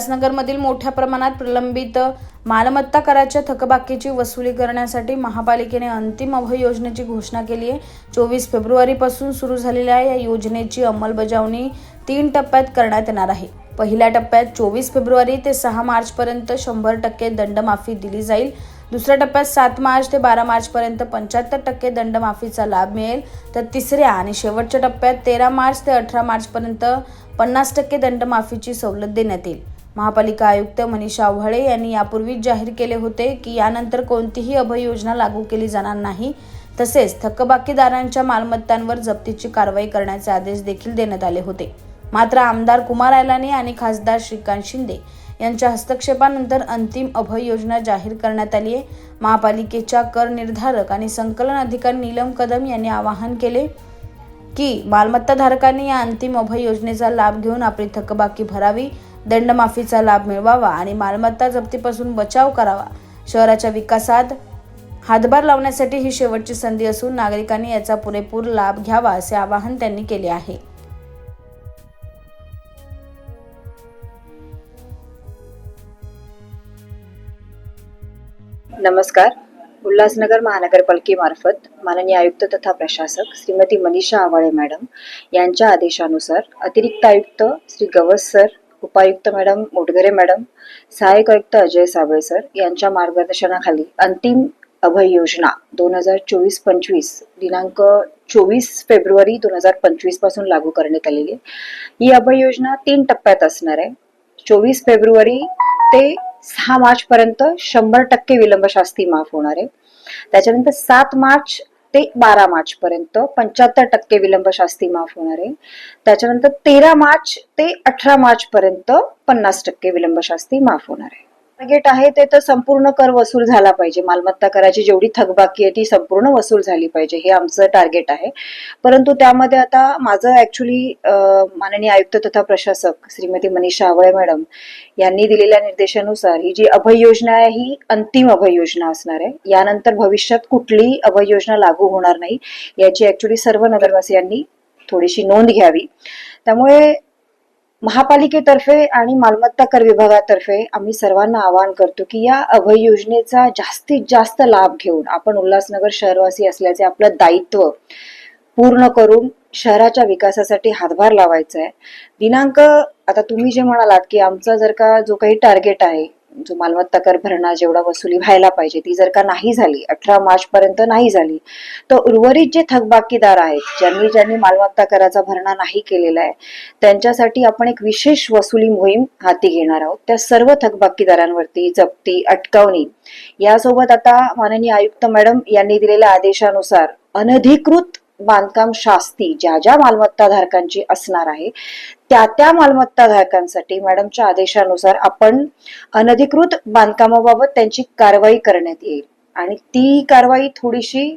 उल्हासनगरमधील मोठ्या प्रमाणात प्रलंबित मालमत्ता कराच्या थकबाकीची वसुली करण्यासाठी महापालिकेने अंतिम अभय योजनेची घोषणा केली आहे. चोवीस फेब्रुवारीपासून सुरू झालेल्या या योजनेची अंमलबजावणी तीन टप्प्यात करण्यात येणार आहे. पहिल्या टप्प्यात चोवीस फेब्रुवारी ते सहा मार्चपर्यंत शंभर टक्के दंडमाफी दिली जाईल. दुसऱ्या टप्प्यात सात मार्च ते बारा मार्चपर्यंत पंच्याहत्तर टक्के दंडमाफीचा लाभ मिळेल. तर तिसऱ्या आणि शेवटच्या टप्प्यात तेरा मार्च ते अठरा मार्चपर्यंत पन्नास टक्के दंडमाफीची सवलत देण्यात येईल. महापालिका आयुक्त मनीषा आव्हाळे यांनी यापूर्वीच जाहीर केले होते की यानंतर कोणतीही अभय योजना लागू केली जाणार नाही. तसेच थकबाकीदारांच्या मालमत्तांवर जप्तीची कारवाई करण्याचे आदेश देखील देण्यात आले होते. मात्र आमदार कुमार आयलानी आणि खासदार श्रीकांत शिंदे यांच्या हस्तक्षेपानंतर अंतिम अभय योजना जाहीर करण्यात आली आहे महापालिकेच्या कर निर्धारक आणि संकलन अधिकारी नीलम कदम यांनी आवाहन केले की मालमत्ताधारकांनी या अंतिम अभय योजनेचा लाभ घेऊन आपली थकबाकी भरावी. दंडमाफीचा लाभ मिळवावा आणि मालमत्ता जप्तीपासून बचाव करावा. शहराच्या विकासात हातभार लावण्यासाठी ही शेवटची संधी असून नागरिकांनी याचा पुरेपूर लाभ घ्यावा असे आवाहन त्यांनी केले आहे. नमस्कार. उल्हासनगर महानगरपालिकेमार्फत माननीय आयुक्त तथा प्रशासक श्रीमती मनीषा आवाळे मॅडम यांच्या आदेशानुसार अतिरिक्त आयुक्त श्री गवस सर उपायुक्त मॅडम मोटघरे मॅडम सहाय्यक आयुक्त अजय साबळे सर यांच्या मार्गदर्शनाखाली अंतिम अभय योजना दोन हजार चोवीस पंचवीस दिनांक चोवीस फेब्रुवारी दोन हजार पंचवीसपासून लागू करण्यात आलेली आहे. ही अभय योजना तीन टप्प्यात असणार आहे. चोवीस फेब्रुवारी ते सहा मार्च पर्यंत शंभर टक्के विलंब शास्ती माफ होणार आहे. त्याच्यानंतर सात मार्च ते बारा मार्च पर्यंत पंच्याहत्तर टक्के विलंब शास्ती माफ होणार आहे. त्याच्यानंतर तेरा मार्च ते अठरा मार्च पर्यंत पन्नास टक्के विलंब शास्ती माफ होणार आहे. टार्गेट आहे ते तर संपूर्ण कर वसूल झाला पाहिजे. मालमत्ता कराची जेवढी थकबाकी आहे ती संपूर्ण वसूल झाली पाहिजे. हे आमचं टार्गेट आहे. परंतु त्यामध्ये आता माझं ऍक्च्युली माननीय आयुक्त तथा प्रशासक श्रीमती मनीषा आवळे मॅडम यांनी दिलेल्या निर्देशानुसार ही जी अभय योजना आहे ही अंतिम अभय योजना असणार आहे. यानंतर भविष्यात कुठलीही अभय योजना लागू होणार नाही याची ऍक्च्युली सर्व नगरवासियांनी थोडीशी नोंद घ्यावी. त्यामुळे महापालिकेतर्फे आणि मालमत्ता कर विभागातर्फे आम्ही सर्वांना आवाहन करतो की या अभय योजनेचा जास्तीत जास्त लाभ घेऊन आपण उल्हासनगर शहरवासी असल्याचे आपलं दायित्व पूर्ण करून शहराच्या विकासासाठी हातभार लावायचा आहे. दिनांक आता तुम्ही जे म्हणालात की आमचा जर का जो काही टार्गेट आहे जो मालमत्ता कर भरणा जेवढा वसुली व्हायला पाहिजे ती जर का नाही झाली अठरा मार्च पर्यंत नाही झाली तर उर्वरित जे थकबाकीदार आहेत ज्यांनी ज्यांनी मालमत्ता कराचा भरणा नाही केलेला आहे त्यांच्यासाठी आपण एक विशेष वसुली मोहीम हाती घेणार आहोत. त्या सर्व थकबाकीदारांवरती जप्ती अटकावणी यासोबत आता माननीय आयुक्त मॅडम यांनी दिलेल्या आदेशानुसार अनधिकृत बांधकाम शास्ती ज्या ज्या मालमत्ताधारकांची असणार आहे त्या त्या मालमत्ताधारकांसाठी मॅडमच्या आदेशानुसार आपण अनधिकृत बांधकामाबाबत त्यांची कारवाई करण्यात येईल. आणि ती कारवाई थोडीशी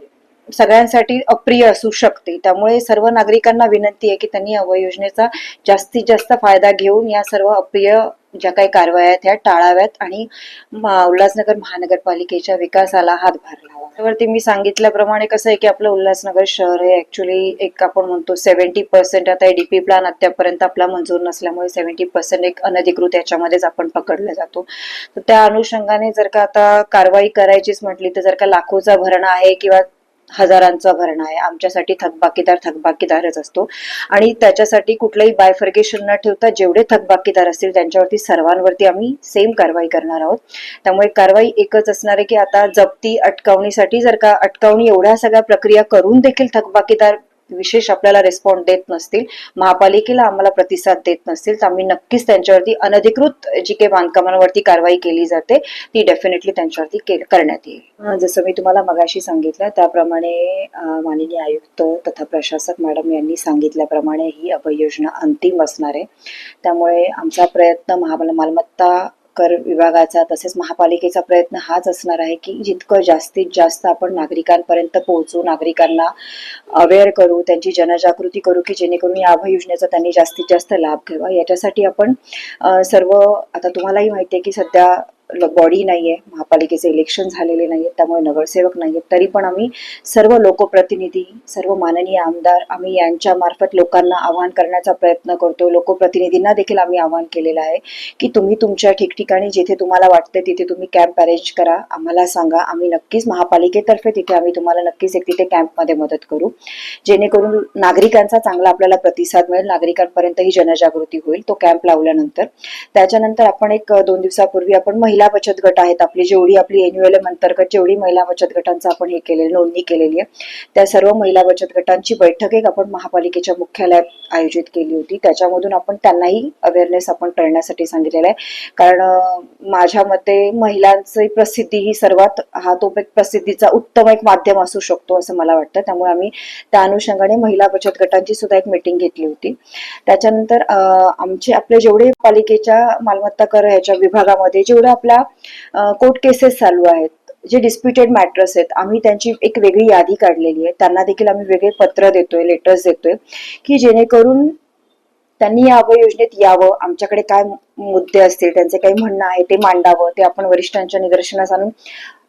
सगळ्यांसाठी अप्रिय असू शकते. त्यामुळे सर्व नागरिकांना विनंती आहे की त्यांनी अवय योजनेचा जास्तीत जास्त फायदा घेऊन या सर्व अप्रिय ज्या काही कारवाया आहेत ह्या टाळाव्यात आणि उल्हासनगर महानगरपालिकेच्या विकासाला हातभार लावा. त्यावरती मी सांगितल्याप्रमाणे कसं आहे की आपलं उल्हासनगर शहर हे ऍक्च्युली एक आपण म्हणतो सेव्हन्टी पर्सेंट आता डीपी प्लॅन अद्यापर्यंत आपला मंजूर नसल्यामुळे सेव्हन्टी पर्सेंट एक अनधिकृत याच्यामध्येच आपण पकडला जातो. तर त्या अनुषंगाने जर का आता कारवाई करायचीच म्हटली तर जर का लाखोचा भरणा आहे किंवा हजारांचा भरणा आहे. आमच्यासाठी थकबाकीदार थकबाकीदारच असतो. आणि त्याच्यासाठी कुठलंही बायफर्गेशन न ठेवता जेवढे थकबाकीदार असतील त्यांच्यावरती सर्वांवरती आम्ही सेम कारवाई करणार आहोत. त्यामुळे कारवाई एकच असणार आहे की आता जप्ती अटकावणीसाठी जर का अटकावणी एवढ्या सगळ्या प्रक्रिया करून देखील थकबाकीदार विशेष आपल्याला रिस्पॉन्ड देत नसतील महापालिकेला आम्हाला प्रतिसाद देत नसतील तर आम्ही नक्कीच त्यांच्यावरती अनधिकृत जी काही बांधकामांवरती कारवाई केली जाते ती डेफिनेटली त्यांच्यावरती के- करण्यात येईल. जसं मी तुम्हाला मगाशी सांगितलं त्याप्रमाणे माननीय आयुक्त तथा प्रशासक मॅडम यांनी सांगितल्याप्रमाणे ही अभय योजना अंतिम असणार आहे. त्यामुळे आमचा प्रयत्न महा मालमत्ता कर विभागाचा तसेच महापालिकेचा प्रयत्न हाच असणार आहे की जितकं जास्तीत जास्त आपण नागरिकांपर्यंत पोहोचू नागरिकांना अवेअर करू त्यांची जनजागृती करू की जेणेकरून या अभय योजनेचा त्यांनी जास्तीत जास्त लाभ घ्यावा. याच्यासाठी आपण सर्व आता तुम्हालाही माहिती आहे की सध्या बॉडी नाही आहे महापालिकेचे इलेक्शन झालेले नाहीये त्यामुळे नगरसेवक नाहीये. तरी पण आम्ही सर्व लोकप्रतिनिधी सर्व माननीय आमदार आम्ही यांच्या मार्फत लोकांना आवाहन करण्याचा प्रयत्न करतो लोकप्रतिनिधींना देखील आम्ही आवाहन केलेलं आहे की तुम्ही तुमच्या ठिकठिकाणी जिथे तुम्हाला वाटते तिथे तुम्ही कॅम्प अरेंज करा. आम्हाला सांगा. आम्ही नक्कीच महापालिकेतर्फे तिथे आम्ही तुम्हाला नक्कीच एक तिथे कॅम्पमध्ये मदत करू. जेणेकरून नागरिकांचा चांगला आपल्याला प्रतिसाद मिळेल. नागरिकांपर्यंत ही जनजागृती होईल. तो कॅम्प लावल्यानंतर. त्याच्यानंतर आपण एक दोन दिवसापूर्वी आपण महिला महिला बचत गट आहेत आपली जेवढी आपली एन्युएलएम अंतर्गत जेवढी महिला बचत गटांचा आपण हे केलेलं नोंदणी केलेली आहे त्या सर्व महिला बचत गटांची बैठक एक आपण महापालिकेच्या मुख्यालयात आयोजित केली होती. त्याच्यामधून आपण त्यांनाही अवेअरनेस आपण करण्यासाठी सांगितलेलं आहे. कारण माझ्या मते महिलांची प्रसिद्धी ही सर्वात हा तो एक प्रसिद्धीचा उत्तम एक माध्यम असू शकतो असं मला वाटतं. त्यामुळे आम्ही त्या अनुषंगाने महिला बचत गटांची सुद्धा एक मीटिंग घेतली होती. त्याच्यानंतर आमचे आपले जेवढे पालिकेच्या मालमत्ता कर ह्याच्या विभागामध्ये जेवढे आपल्या कोर्ट केसेस चालू आहेत जे डिस्प्युटेड मॅटर्स आहेत आम्ही त्यांची एक वेगळी यादी काढलेली आहे. त्यांना देखील आम्ही वेगळे पत्र देतोय लेटर्स देतोय की जेणेकरून त्यांनी या अभय योजनेत यावं आमच्याकडे काय मुद्दे असतील त्यांचे काही म्हणणं आहे ते मांडावं ते आपण वरिष्ठांच्या निदर्शनास आणून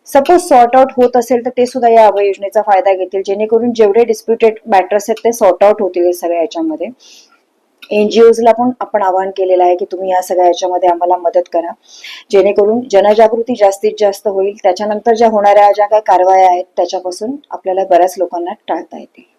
सपोज सॉर्ट आउट होत असेल तर ते सुद्धा या अभय योजनेचा फायदा घेतील. जेणेकरून जेवढे डिस्प्युटेड मॅटर्स आहेत ते सॉर्ट आउट होतील सगळ्या याच्यामध्ये. एनजीओजला पण आपण आवाहन केलेलं आहे की तुम्ही या सगळ्या याच्यामध्ये आम्हाला मदत करा. जेणेकरून जनजागृती जास्तीत जास्त होईल. त्याच्यानंतर ज्या होणाऱ्या ज्या काही कारवाया आहेत त्याच्यापासून आपल्याला बऱ्याच लोकांना टाळता येतील.